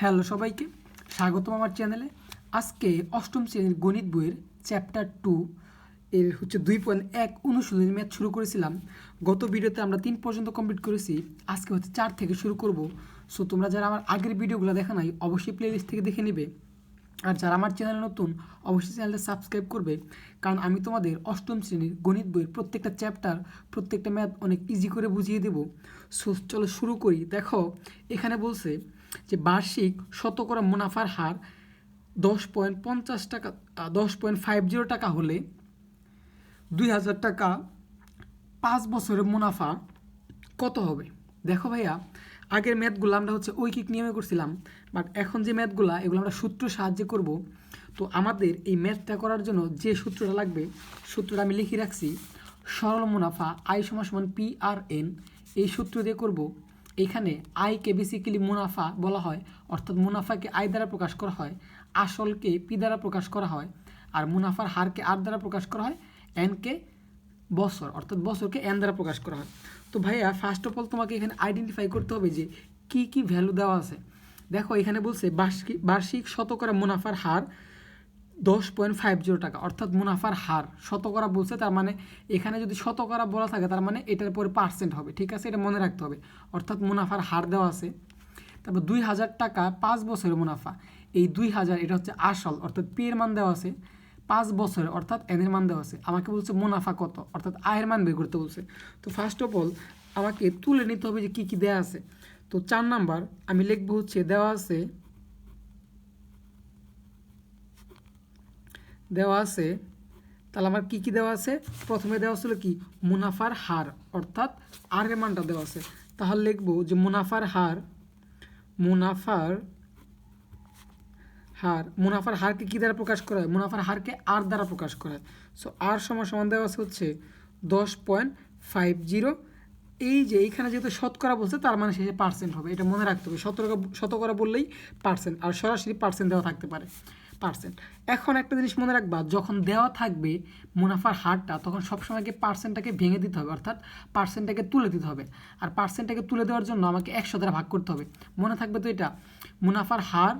Hello সবাইকে, স্বাগতম আমার চ্যানেলে আজকে অষ্টম শ্রেণির গণিত বইয়ের চ্যাপ্টার টু এর হচ্ছে দুই পয়েন্ট এক অনুশীলনী ম্যাথ শুরু করেছিলাম। গত ভিডিওতে আমরা তিন পর্যন্ত কমপ্লিট করেছি। আজকে হচ্ছে চার থেকে শুরু করব। সো তোমরা যারা আমার আগের ভিডিওগুলো দেখা নাই, অবশ্যই প্লেলিস্ট থেকে দেখে নিবে। আর যারা আমার চ্যানেল নতুন, অবশ্যই চ্যানেলটা সাবস্ক্রাইব করবে। কারণ আমি তোমাদের অষ্টম শ্রেণির গণিত বইয়ের প্রত্যেকটা চ্যাপ্টার প্রত্যেকটা ম্যাথ অনেক ইজি করে বুঝিয়ে দেবো। সো, চলো শুরু করি। দেখো, এখানে বলছে যে বার্ষিক শতকরা মুনাফার হার দশ পয়েন্ট পঞ্চাশ টাকা দশ পয়েন্ট ফাইভ জিরো টাকা হলে দুই হাজার টাকা পাঁচ বছরের মুনাফা কত হবে? দেখো ভাইয়া, আগের ম্যাথগুলো আমরা হচ্ছে ঐকিক নিয়মে করছিলাম। বাট এখন যে ম্যাথগুলো, এগুলো আমরা সূত্র সাহায্যে করব, তো আমাদের এই ম্যাথটা করার জন্য যে সূত্রটা লাগবে, সূত্রটা আমি লিখে রাখছি, সরল মুনাফা আই সমান সমান পি আর এন এই সূত্র দিয়ে করব, এখানে আইকে বেসিক্যালি মুনাফা বলা হয়, অর্থাৎ মুনাফাকে আয় দ্বারা প্রকাশ করা হয়, আসলকে পি দ্বারা প্রকাশ করা হয়, আর মুনাফার হারকে আর দ্বারা প্রকাশ করা হয় এনকে বছর, অর্থাৎ বছরকে এন দ্বারা প্রকাশ করা হয়। তো ভাইয়া ফার্স্ট অফ অল তোমাকে এখানে আইডেন্টিফাই করতে হবে যে কি কি ভ্যালু দেওয়া আছে। দেখো, এখানে বলছে বার্ষিক বার্ষিক শতকরা মুনাফার হার দশ পয়েন্ট ফাইভ জিরো টাকা, অর্থাৎ মুনাফার হার। শতকরা বলছে, তার মানে এখানে যদি শতকরা বলা থাকে, তার মানে এটার পরে পার্সেন্ট হবে, ঠিক আছে? এটা মনে রাখতে হবে। অর্থাৎ মুনাফার হার দেওয়া আছে। তারপর দুই হাজার টাকা পাঁচ বছরের মুনাফা। এই দুই হাজার, এটা হচ্ছে আসল, অর্থাৎ পি এর মান দেওয়া আছে, পাঁচ বছরে অর্থাৎ এনের মান দেওয়া আছে। আমাকে বলছে মুনাফা কত, অর্থাৎ আয়ের মান বের করতে বলছে। তো ফার্স্ট অফ অল আমাকে তুলে নিতে হবে যে কী কী দেওয়া আছে। তো চার নাম্বার আমি লিখব হচ্ছে, দেওয়া আছে দেওয়া আছে, তাহলে আমার কী কী দেওয়া আছে? প্রথমে দেওয়া ছিল কি? মুনাফার হার, অর্থাৎ আর মানটা দেওয়া আছে। তাহলে লিখব যে মুনাফার হার মুনাফার হার, মুনাফার হারকে কী দ্বারা প্রকাশ করা হয়? মুনাফার হারকে আর দ্বারা প্রকাশ করা হয়। সো আর সমান সমান দেওয়া আছে হচ্ছে দশ পয়েন্ট ফাইভ জিরো এই যে এইখানে যেহেতু শতকরা বলছে, তার মানে শেষে পার্সেন্ট হবে। এটা মনে রাখতে হবে। শতকরা শতকরা বললেই পার্সেন্ট আর সরাসরি পার্সেন্ট দেওয়া থাকতে পারে। পার্সেন্ট এখন একটা জিনিস মনে রাখবা, যখন দেওয়া থাকবে মুনাফার হারটা, তখন সবসময়কে পার্সেন্টটাকে ভেঙে দিতে হবে, অর্থাৎ পার্সেন্টটাকে তুলে দিতে হবে। আর পার্সেন্টটাকে তুলে দেওয়ার জন্য আমাকে একশো দ্বারা ভাগ করতে হবে। মনে থাকবে তো এটা, মুনাফার হার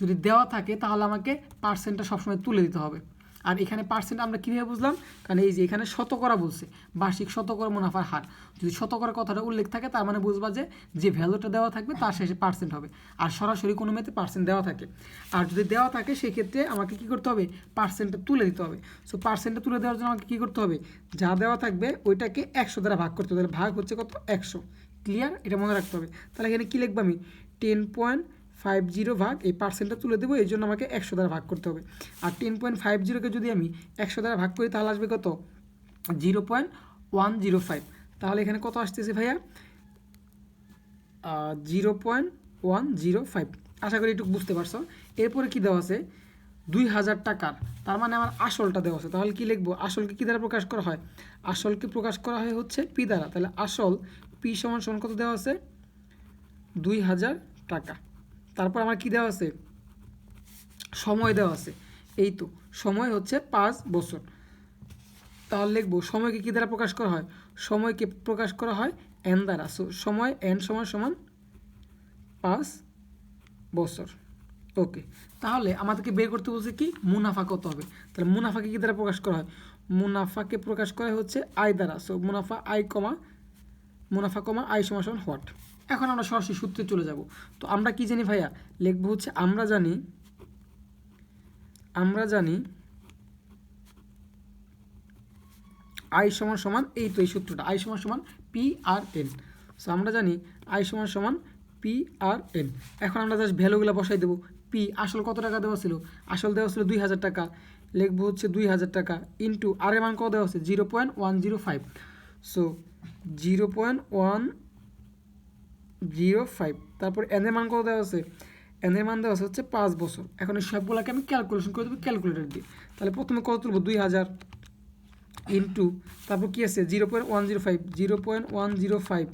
যদি দেওয়া থাকে, তাহলে আমাকে পার্সেন্টটা সবসময় তুলে দিতে হবে। আর এখানে পার্সেন্ট আমরা কীভাবে বুঝলাম? কারণ এই যে এখানে শতকরা বলছে, বার্ষিক শতকরা মুনাফার হার। যদি শতকরা কথাটা উল্লেখ থাকে, তার মানে বুঝবা যে যে ভ্যালুটা দেওয়া থাকবে, তার শেষে পার্সেন্ট হবে। আর সরাসরি কোনো মেয়েতে পার্সেন্ট দেওয়া থাকে। আর যদি দেওয়া থাকে, সেক্ষেত্রে আমাকে কী করতে হবে? পার্সেন্টটা তুলে দিতে হবে। সো পার্সেন্টটা তুলে দেওয়ার জন্য আমাকে কী করতে হবে? যা দেওয়া থাকবে, ওইটাকে একশো দ্বারা ভাগ করতে হবে। তাহলে ভাগ হচ্ছে কত? একশো। ক্লিয়ার এটা মনে রাখতে হবে। তাহলে এখানে কী লিখব আমি? টেন পয়েন্ট ফাইভ জিরো ভাগ এই পার্সেন্টটা তুলে দেবো এই জন্য আমাকে একশো দ্বারা ভাগ করতে হবে। আর টেন পয়েন্ট ফাইভ জিরোকে যদি আমি একশো দ্বারা ভাগ করি, তাহলে আসবে কত? Zero point one zero five তাহলে এখানে কত আসতেছে ভাইয়া? Zero point one zero five আশা করি একটু বুঝতে পারছ। এরপরে কী দেওয়া আছে? দুই হাজার টাকার। তার মানে আমার আসলটা দেওয়া আছে। তাহলে কী লিখব? আসলকে কী দ্বারা প্রকাশ করা হয়? আসলকে প্রকাশ করা হয় হচ্ছে পি দ্বারা। তাহলে আসল পি সমান সমান কত দেওয়া আছে? দুই হাজার টাকা। তারপর আমার কী দেওয়া আছে? সময় দেওয়া আছে। এই তো, সময় হচ্ছে পাঁচ বছর। তাহলে লিখব, সময়কে কী দ্বারা প্রকাশ করা হয়? সময়কে প্রকাশ করা হয় এন দ্বারা। সো সময় এন সমান সমান পাঁচ বছর। ওকে তাহলে আমাদেরকে বের করতে বলছে কি? মুনাফা কত হবে? তাহলে মুনাফাকে কী দ্বারা প্রকাশ করা হয়? মুনাফাকে প্রকাশ করা হচ্ছে আয় দ্বারা। সো মুনাফা আয় কমা, মুনাফা কমা আয় সমান সমান হোয়াট? এখন আমরা সরাসরি সূত্রে চলে যাব। তো আমরা কি জানি ভাইয়া? লিখব হচ্ছে, আমরা জানি আমরা জানি আই সমান সমান এই তো এই সূত্রটা আই সমান সমান পি আর এন সো আমরা জানি আই সমান সমান পি আর এন এখন আমরা জাস্ট ভ্যালুগুলো বসাই দেবো। পি আসল কত টাকা দেওয়া ছিল? আসল দেওয়া ছিল দুই হাজার টাকা। লিখব হচ্ছে দুই হাজার টাকা ইন্টু আর এর মান কত দেওয়া আছে zero point one zero five so zero point one zero five তারপর এনের মান কত দেওয়া আছে? এনের মান দেওয়া আছে হচ্ছে পাঁচ বছর। এখন এই সবগুলোকে আমি ক্যালকুলেশন করে দেবো ক্যালকুলেটার দিয়ে। তাহলে প্রথমে কত তুলবো? দুই হাজার ইন্টু তারপর কী আছে? Zero point one zero five zero point one zero five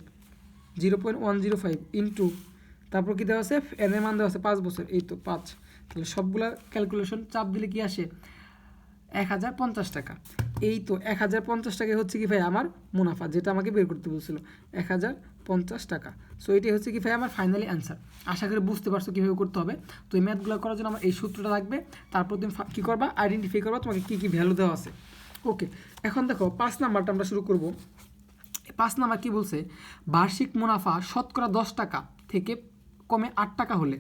zero point one zero five into তারপর কী দেওয়া আছে? এনের মান দেওয়া আছে পাঁচ বছর। এই তো পাঁচ। তাহলে সবগুলা ক্যালকুলেশন চাপ দিলে কি আসে? এক হাজার পঞ্চাশ টাকা। এই তো এক হাজার পঞ্চাশ টাকা হচ্ছে কি ভাই আমার মুনাফা, যেটা আমাকে বের করতে বলছিল। এক হাজার পঞ্চাশ টাকা। সো এটাই হচ্ছে কি ভাই আমার ফাইনালি অ্যান্সার আশা করি বুঝতে পারছ কীভাবে করতে হবে। তো এই ম্যাথগুলো করার জন্য আমার এই সূত্রটা লাগবে। তারপর তুমি কী করবা? আইডেন্টিফাই করবা তোমাকে কী কী ভ্যালু দেওয়া আছে। ওকে এখন দেখো, পাঁচ নাম্বারটা আমরা শুরু করব। পাঁচ নাম্বার কী বলছে? বার্ষিক মুনাফা শতকরা দশ টাকা থেকে কমে আট টাকা হলে।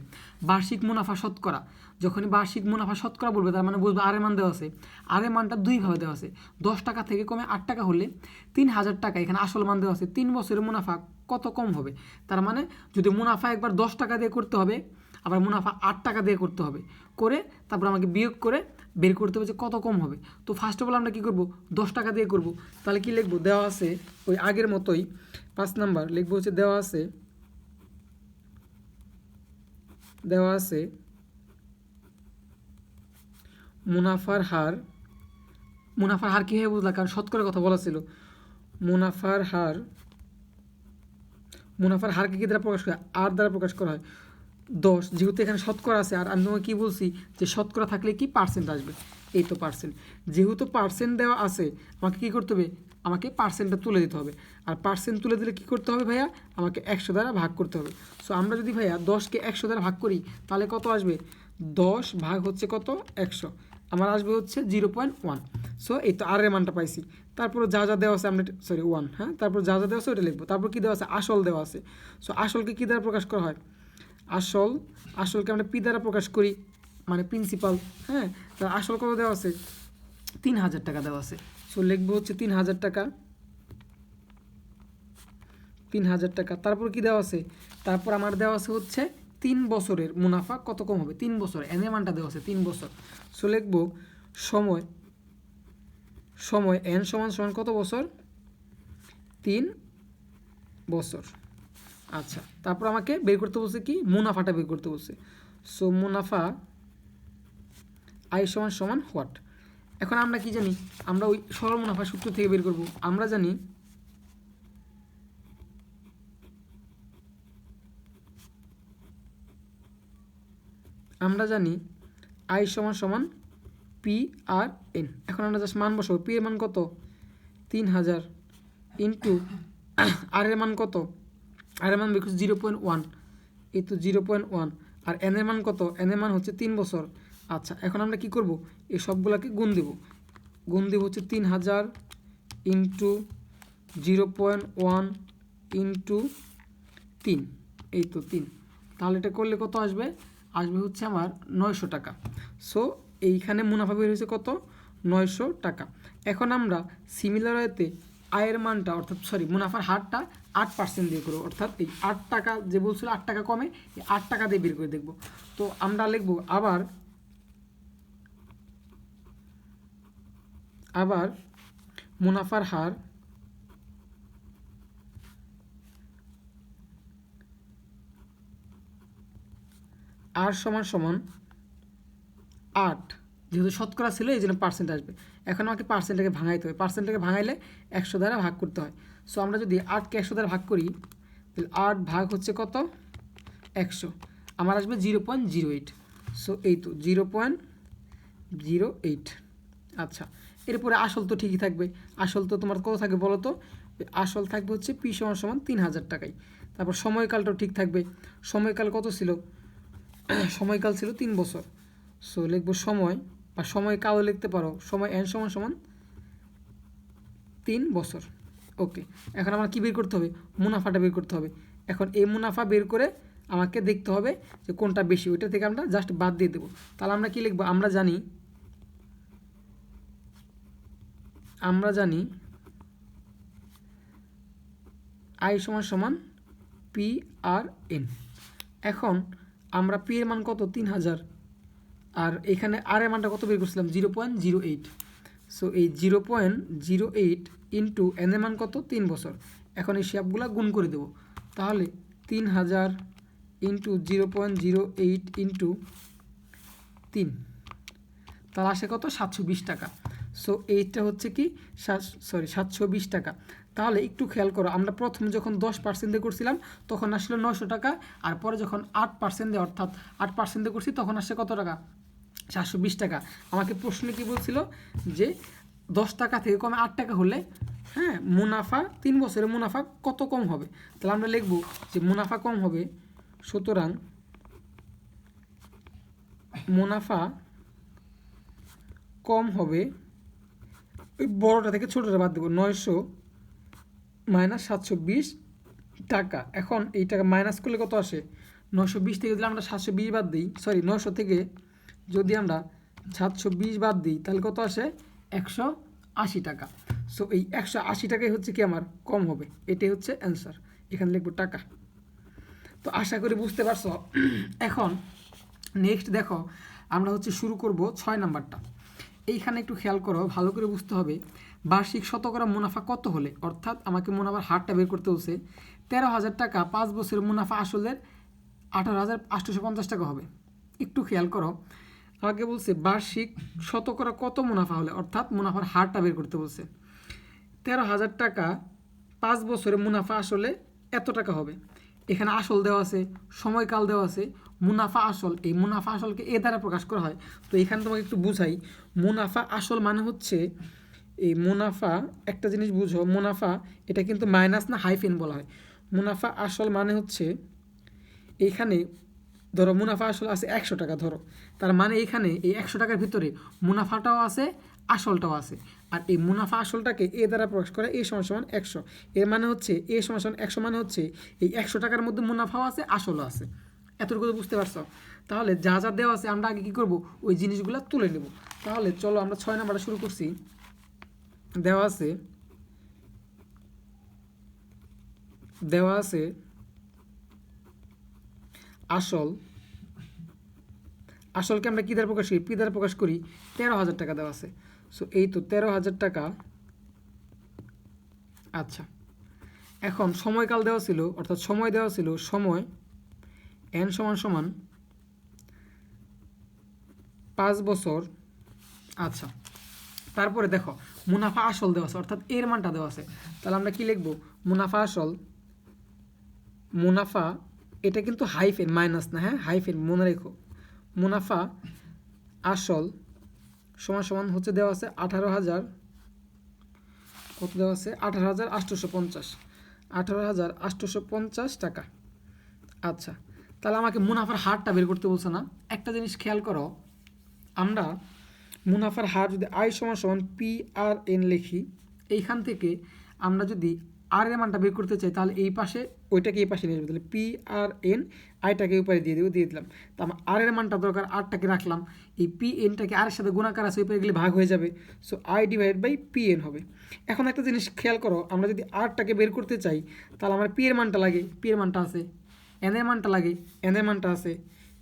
বার্ষিক মুনাফা শতকরা। যখনই বার্ষিক মুনাফা শতকরা বলবে তার মানে বুঝবে আরে মান দেওয়া আছে। আরে মানটা দুইভাবে দেওয়া আছে। দশ টাকা থেকে কমে আট টাকা হলে তিন হাজার টাকা এখানে আসল মান দেওয়া আছে। তিন বছরের মুনাফা কত কম হবে? তার মানে যদি মুনাফা একবার দশ টাকা দিয়ে করতে হবে, আবার মুনাফা আট টাকা দিয়ে করতে হবে, করে তারপর আমাকে বিয়োগ করে বের করতে হবে যে কত কম হবে। তো ফার্স্ট অফ অল আমরা কী করব? দশ টাকা দিয়ে করব। তাহলে কি লিখব? দেওয়া আছে ওই আগের মতোই পাঁচ নাম্বার লিখব হচ্ছে দেওয়া আছে দেওয়া আছে মুনাফার হার মুনাফার হার কীভাবে বুঝলা? কারণ শতকরা কথা বলা ছিল। মুনাফার হার, মুনাফার হারকে কী দ্বারা প্রকাশ করা? আর দ্বারা প্রকাশ করা হয়। দশ, যেহেতু এখানে শতকরা আছে, আর আমি তোমাকে কী বলছি? যে শতকরা থাকলে কি পার্সেন্ট আসবে? এই তো পার্সেন্ট যেহেতু পার্সেন্ট দেওয়া আছে, আমাকে কী করতে হবে? আমাকে পার্সেন্টটা তুলে দিতে হবে। আর পার্সেন্ট তুলে দিলে কী করতে হবে ভাইয়া? আমাকে একশো দ্বারা ভাগ করতে হবে। সো আমরা যদি ভাইয়া দশকে একশো দ্বারা ভাগ করি, তাহলে কত আসবে? দশ ভাগ হচ্ছে কত? একশো। আমার আসবে হচ্ছে জিরো পয়েন্ট ওয়ান। সো এই তো আর এর মানটা পাইছি। তারপরে যা যা দেওয়া আছে আমরা সরি ওয়ান হ্যাঁ? তারপর যা যা দেওয়া আছে ওটা লিখব। তারপর কী দেওয়া আছে? আসল দেওয়া আছে। সো আসলকে কী দ্বারা প্রকাশ করা হয়? আসল, আসলকে আমরা পি দ্বারা প্রকাশ করি মানে প্রিন্সিপাল হ্যাঁ? তার আসল কত দেওয়া আছে? তিন হাজার টাকা দেওয়া আছে। সো লিখব হচ্ছে তিন হাজার টাকা। তিন হাজার টাকা। তারপর কি দেওয়া আছে? তারপর আমার দেওয়া আছে হচ্ছে তিন বছরের মুনাফা কত কম হবে? তিন বছর। এনে মানটা দেওয়া আছে, তিন বছর। সো লিখব সময় সময় এন সমান সমান কত বছর? তিন বছর। আচ্ছা তারপর আমাকে বের করতে বলছে কি? মুনাফাটা বের করতে বলছে। সো মুনাফা আই সমান সমান হোয়াট? এখন আমরা কি জানি? আমরা ওই সরল মুনাফা সূত্র থেকে বের করব। আমরা জানি আমরা জানি আই সমান সমান পি আর এন এখন আমরা জাস্ট মান বসাবো। পি এর মান কত? তিন হাজার ইন্টু আর এর মান কত? আর এর মান বিকজ জিরো পয়েন্ট ওয়ান তো জিরো পয়েন্ট ওয়ান আর এন এর মান কত? এন এর মান হচ্ছে তিন বছর। আচ্ছা এখন আমরা কি করব? এই সবগুলোকে গুণ দেব। গুণ দেব হচ্ছে তিন হাজার into zero point one into তিন। এই তো তিন। তাহলে এটা করলে কত আসবে? আসবে হচ্ছে আমার নয়শো টাকা। সো এইখানে মুনাফা বের হয়েছে কত? নয়শো টাকা। এখন আমরা সিমিলার ওয়েতে আয়ের মানটা, অর্থাৎ সরি মুনাফার হারটা আট পার্সেন্ট দিয়ে করব। অর্থাৎ এই আট টাকা যে বলছিল আট টাকা কমে, এই আট টাকা দিয়ে বের করে দেখব। তো আমরা লিখব আবার আবার মুনাফার হার আর সমান সমান আট। যেহেতু শতকরা ছিল, এই জন্য পার্সেন্ট আসবে। এখন আমাকে পার্সেন্টটাকে ভাঙাইতে হবে। পার্সেন্টটাকে ভাঙাইলে একশো দ্বারা ভাগ করতে হয়। সো আমরা যদি আটকে একশো দ্বারা ভাগ করি, তাহলে আট ভাগ হচ্ছে কত? একশো। আমার আসবে zero point zero eight. So এই তো, জিরো পয়েন্ট জিরো এইট। আচ্ছা এরপরে আসল তো ঠিকই থাকবে। আসল তো তোমার কত থাকবে বলো তো? আসল থাকবে হচ্ছে পি সমান সমান তিন হাজার টাকায় তারপর সময়কালটাও ঠিক থাকবে। সময়কাল কত ছিল? সময়কাল ছিল তিন বছর। সো লিখব সময়, বা সময় সময়কালও লিখতে পারো, সময় এন সমান সমান তিন বছর। ওকে এখন আমার কী বের করতে হবে? মুনাফাটা বের করতে হবে। এখন এই মুনাফা বের করে আমাকে দেখতে হবে যে কোনটা বেশি, ওইটা থেকে আমরা জাস্ট বাদ দিয়ে দেবো। তাহলে আমরা কী লিখব? আমরা জানি আমরা জানি আই সমান সমান পি আর এন এখন আমরা পি এর মান কত? তিন হাজার আর এখানে আর এর মানটা কত বের করছিলাম? Zero point zero eight so এই zero point zero eight into N এর মান কত? তিন বছর। এখন এই শেপগুলো গুণ করে দেবো। তাহলে তিন হাজার into zero point zero eight into তিন। তাহলে আসে কত? সাতশো বিশ টাকা। সো এইটা হচ্ছে কি? সরি সাতশো বিশ টাকা। তাহলে একটু খেয়াল করো, আমরা প্রথম যখন দশ পার্সেন্টে করছিলাম, তখন আসলে নশো টাকা, আর পরে যখন আট পার্সেন্টে অর্থাৎ আট পার্সেন্টে করছি, তখন আসছে কত টাকা? চারশো বিশ টাকা। আমাকে প্রশ্নে কি বলছিল? যে দশ টাকা থেকে কমে আট টাকা হলে হ্যাঁ মুনাফা, তিন বছরে মুনাফা কত কম হবে? তাহলে আমরা লিখব যে মুনাফা কম হবে, সুতরাং মুনাফা কম হবে, ওই বড়োটা থেকে ছোটোটা বাদ দেবো, নয়শো মাইনাস সাতশো বিশ টাকা। এখন এই টাকা মাইনাস করলে কত আসে? নশো বিশ থেকে যদি আমরা সাতশো বিশ বাদ দিই সরি নশো থেকে যদি আমরা সাতশো বিশ বাদ দিই, তাহলে কত আসে? একশো আশি টাকা। সো এই একশো আশি টাকাই হচ্ছে কি আমার? কম হবে। এটাই হচ্ছে অ্যান্সার এখানে লিখব টাকা। তো আশা করি বুঝতে পারছ। এখন নেক্সট দেখো, আমরা হচ্ছে শুরু করব ছয় নাম্বারটা। এইখানে একটু খেয়াল করো, ভালো করে বুঝতে হবে। বার্ষিক শতকরা মুনাফা কত হলে? অর্থাৎ আমাকে মুনাফার হারটা বের করতে হচ্ছে তেরো হাজার টাকা, পাঁচ বছরের মুনাফা আসলের আঠারো হাজার আটশোশো পঞ্চাশ টাকা হবে। একটু খেয়াল করো, আমাকে বলছে বার্ষিক শতকরা কত মুনাফা হলে? অর্থাৎ মুনাফার হারটা বের করতে বলছে, তেরো হাজার টাকা, পাঁচ বছরে মুনাফা আসলে এত টাকা হবে। এখানে আসল দেওয়া আছে, সময়কাল দেওয়া আছে, মুনাফা আসল। এই মুনাফা আসলকে এ দ্বারা প্রকাশ করা হয়। তো এখানে তোমাকে একটু বুঝাই, মুনাফা আসল মানে হচ্ছে এই মুনাফা, একটা জিনিস বুঝো, মুনাফা, এটা কিন্তু মাইনাস না হাইফেন বলা হয়। মুনাফা আসল মানে হচ্ছে, এইখানে ধরো মুনাফা আসল আছে একশো টাকা, ধরো। তার মানে এইখানে এই একশো টাকার ভিতরে মুনাফাটাও আছে, আসলটাও আছে। আর এই মুনাফা আসলটাকে এ দ্বারা প্রকাশ করে এ সমান সমান একশো। এর মানে হচ্ছে, এ সমান সমান একশো মানে হচ্ছে, এই একশো টাকার মধ্যে মুনাফাও আছে, আসলও আছে। এতটুকু বুঝতে পারছ? তাহলে যা যা দেওয়া আছে আমরা আগে কী করব? ওই জিনিসগুলো তুলে নেব। তাহলে চলো আমরা ছয় নাম্বারটা শুরু করছি। দেওয়া আছে। দেওয়া আছে আসল। আসলকে আমরা কী দ্বারা প্রকাশ করি? পি দ্বারা প্রকাশ করি, তেরো হাজার টাকা দেওয়া আছে। সো এই তো তেরো হাজার টাকা। আচ্ছা এখন সময়কাল দেওয়া ছিল, অর্থাৎ সময় দেওয়া ছিল, সময় এন সমান সমান পাঁচ বছর। আচ্ছা তারপরে দেখো মুনাফা আসল দেওয়া আছে, অর্থাৎ এর মানটা দেওয়া আছে। তাহলে আমরা কি লিখব? মুনাফা আসল, মুনাফা, এটা কিন্তু হাইফেন, মাইনাস না হ্যাঁ? হাইফেন, মনে রেখো। মুনাফা আসল সমান সমান হচ্ছে দেওয়া আছে আঠারো হাজার, কত দেওয়া আছে? আঠারো হাজার আটশোশো পঞ্চাশ। আঠারো হাজার আটশোশো পঞ্চাশ টাকা। আচ্ছা তাহলে আমাকে মুনাফার হারটা বের করতে বলছে না। একটা জিনিস খেয়াল করো, আমরা মুনাফার হার যদি আই সমান সমান পি আর এন লিখি, এইখান থেকে আমরা যদি আর এর মানটা বের করতে চাই, তাহলে এই পাশে ওইটাকে এই পাশে নিয়ে যাব তাহলে পি আর এন আইটাকে উপরে দিয়ে দেবো, দিয়ে দিলাম। তা আমার আর এর মানটা দরকার আরটাকে রাখলাম। এই পি এনটাকে আর এর সাথে গুণাকার আছে উপরে গেলে ভাগ হয়ে যাবে। So I divide by P N হবে। এখন একটা জিনিস খেয়াল করো, আমরা যদি আরটাকে বের করতে চাই, তাহলে আমার পি এর মানটা লাগে। পি এর মানটা আছে এন এর মানটা লাগে এন এর মানটা আছে,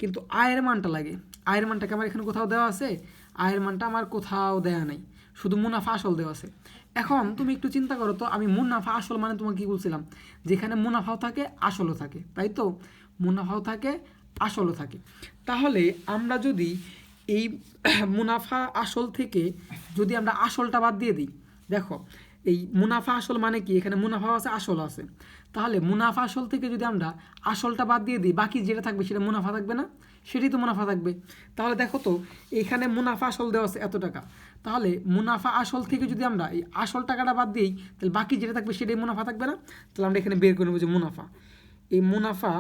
কিন্তু আয়ের মানটা লাগে। আয়ের মানটাকে আমার এখানে কোথাও দেওয়া আছে? আয়ের মানটা আমার কোথাও দেয়া নাই। শুধু মুনাফা আসল দেওয়া আছে। এখন তুমি একটু চিন্তা করো তো, আমি মুনাফা আসল মানে তোমাকে কী বলছিলাম? যেখানে মুনাফাও থাকে, আসলও থাকে, তাই তো? মুনাফাও থাকে, আসলও থাকে। তাহলে আমরা যদি এই মুনাফা আসল থেকে যদি আমরা আসলটা বাদ দিয়ে দিই, দেখো এই মুনাফা আসল মানে কি? এখানে মুনাফা আছে আসল আছে। তাহলে মুনাফা আসল থেকে যদি আমরা আসলটা বাদ দিয়ে দিই বাকি যেটা থাকবে সেটা মুনাফা থাকবে না? সেটাই তো মুনাফা থাকবে। তাহলে দেখো তো এখানে মুনাফা আসল দেওয়া আছে এত টাকা। তাহলে মুনাফা আসল থেকে যদি আমরা এই আসল টাকাটা বাদ দিই তাহলে বাকি যেটা থাকবে সেটাই মুনাফা থাকবে না? তাহলে আমরা এখানে বের করে নেব যে মুনাফা। এই মুনাফা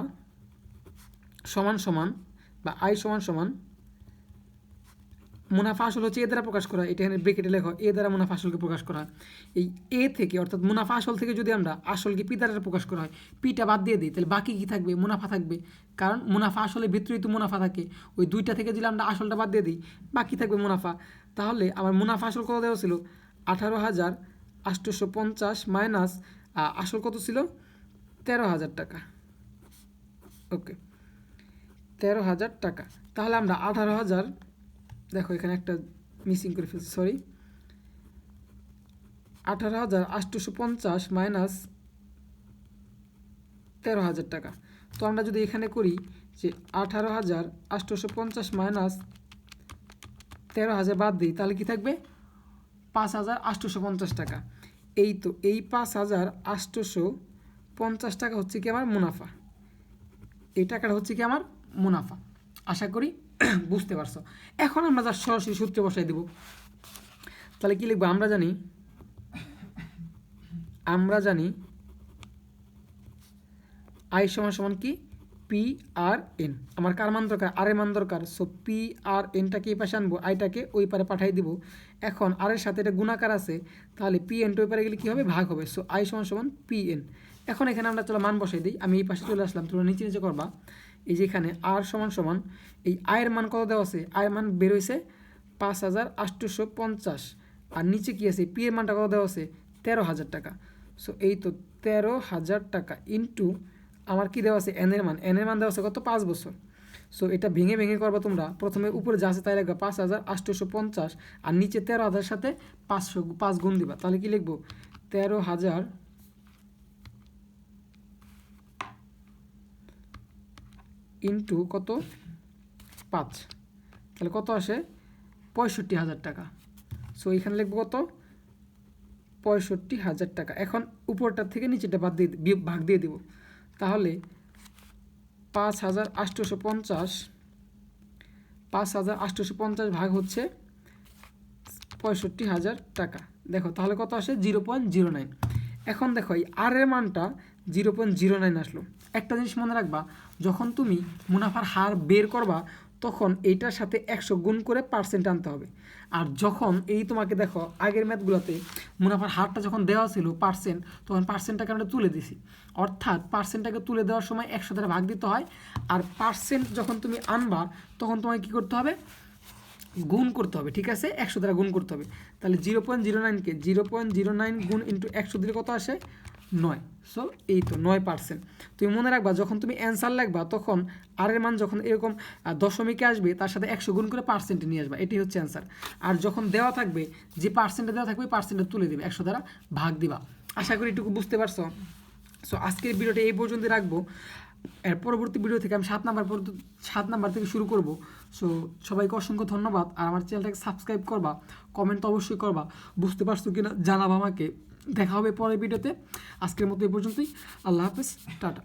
সমান সমান বা আয় সমান সমান মুনাফা আসল হচ্ছে এ দ্বারা প্রকাশ করা। এটা এখানে ব্রেকেটে লেখো, এ দ্বারা মুনাফা আসলকে প্রকাশ করা। হয় এই এ থেকে, অর্থাৎ মুনাফা আসল থেকে যদি আমরা আসলকে পি দ্বারা প্রকাশ করা হয়, পিটা বাদ দিয়ে দিই, তাহলে বাকি কী থাকবে? মুনাফা থাকবে। কারণ মুনাফা আসলে ভিতরেই তো মুনাফা থাকে। ওই দুইটা থেকে যদি আমরা আসলটা বাদ দিয়ে দিই, বাকি থাকবে মুনাফা। তাহলে আমার মুনাফা আসল কত দেওয়া ছিল? আঠারো হাজার আটশোশো পঞ্চাশ মাইনাস আসল কত ছিল? তেরো হাজার টাকা। ওকে, তেরো হাজার টাকা। তাহলে আমরা আঠারো হাজার দেখো, এখানে একটা মিসিং করে ফেলছি সরি আঠারো হাজার আটশোশো পঞ্চাশ মাইনাস তেরো হাজার টাকা। তো আমরা যদি এখানে করি যে আঠারো হাজার আটশোশো পঞ্চাশ মাইনাস তেরো হাজার বাদ দিই, তাহলে কি থাকবে? পাঁচ হাজার আটশোশো পঞ্চাশ টাকা। এই তো, এই পাঁচ হাজার আটশোশো পঞ্চাশ টাকা হচ্ছে কি আমার মুনাফা। এই টাকাটা হচ্ছে কি আমার মুনাফা। আশা করি বুঝতে পারছ। এখন আমরা যার সরাসরি সূত্রে বসাই দেব। তাহলে কি লিখব? আমরা জানি আমরা জানি আই সমান সমান কি? পি আর এন আমার কার মান দরকার? আর এর মান দরকার। সো পি আর এনটাকে এই পাশে আনব আইটাকে ওই পারে পাঠিয়ে দিব। এখন আর এর সাথে এটা গুণাকার আছে, তাহলে পি এনটা ওই পারে গেলে কী হবে? ভাগ হবে। সো আই সমান সমান পি এন এখন এখানে আমরা চলো মান বসাই দিই। আমি এই পাশে চলে আসলাম, তোমরা নিচে নিচে করবা। এই যে এখানে আর সমান সমান, এই আয়ের মান কত দেওয়া আছে? আয়ের মান বেরোইছে পাঁচ হাজার আটশোশো পঞ্চাশ। আর নিচে কী আছে? পি এর মানটা কত দেওয়া আছে? তেরো হাজার টাকা। সো এই তো তেরো হাজার টাকা ইন্টু আমার কি দেওয়া আছে? এনের মান। এনের মান দেওয়া আছে কত? পাঁচ বছর। সো এটা ভেঙে ভেঙে করবা তোমরা। প্রথমে উপরে যা আছে তাই লিখবা পাঁচ হাজার আটশোশো পঞ্চাশ। আর নিচে তেরো হাজার সাথে পাঁচশো, পাঁচ গুণ দিবা। তাহলে কি লিখব? তেরো হাজার ইন্টু কত? পাঁচ। তাহলে কত আসে? পঁয়ষট্টি হাজার টাকা। সো এখানে লিখব কত? পঁয়ষট্টি হাজার টাকা। এখন উপরটার থেকে নিচেটা বাদ দিয়ে ভাগ দিয়ে দিব। তাহলে পাঁচ হাজার আটশোশো পঞ্চাশ, পাঁচ হাজার আটশোশো পঞ্চাশ ভাগ হচ্ছে পঁয়ষট্টি হাজার টাকা। দেখো, তাহলে কত আসে? Zero point zero nine. এখন দেখো, এই আর এর মানটা জিরো পয়েন্ট জিরো নাইন আসলো। একটা জিনিস মনে রাখবা, যখন তুমি মুনাফার হার বের করবা, তখন এইটার সাথে একশো গুণ করে পার্সেন্ট আনতে হবে। আর যখন এই তোমাকে দেখো, আগের ম্যাথগুলোতে মুনাফার হারটা যখন দেওয়া ছিল পার্সেন্ট তখন পার্সেন্টটাকে আমরা তুলে দিছি। অর্থাৎ পার্সেন্টটাকে তুলে দেওয়ার সময় একশো দ্বারা ভাগ দিতে হয়, আর পার্সেন্ট যখন তুমি আনবা, তখন তোমাকে কী করতে হবে? গুণ করতে হবে, ঠিক আছে? একশো দ্বারা গুণ করতে হবে। তাহলে জিরো পয়েন্ট জিরো নাইনকে, জিরো পয়েন্ট জিরো নাইন গুণ ইন্টু একশো দিলে কত আসে? নয়। সো এই তো নয় পার্সেন্ট তুমি মনে রাখবা, যখন তুমি অ্যান্সার লিখবা, তখন আর এর মান যখন এরকম দশমিকে আসবে, তার সাথে একশো গুণ করে পার্সেন্টে নিয়ে আসবা। এটি হচ্ছে অ্যান্সার আর যখন দেওয়া থাকবে, যে পার্সেন্টে দেওয়া থাকবে পার্সেন্টে তুলে দেবে, একশো দ্বারা ভাগ দিবা। আশা করি এটুকু বুঝতে পারছ? সো আজকের ভিডিওটা এই পর্যন্ত রাখব। এর পরবর্তী ভিডিও থেকে আমি সাত নাম্বার পর্যন্ত, সাত নাম্বার থেকে শুরু করব। সো সবাইকে অসংখ্য ধন্যবাদ। আর আমার চ্যানেলটাকে সাবস্ক্রাইব করবা কমেন্ট অবশ্যই করবা। বুঝতে পারছ কিনা জানাবা আমাকে। দেখা হবে পরের ভিডিওতে। আজকের মতো এই পর্যন্তই। আল্লাহ হাফেজ। টাটা।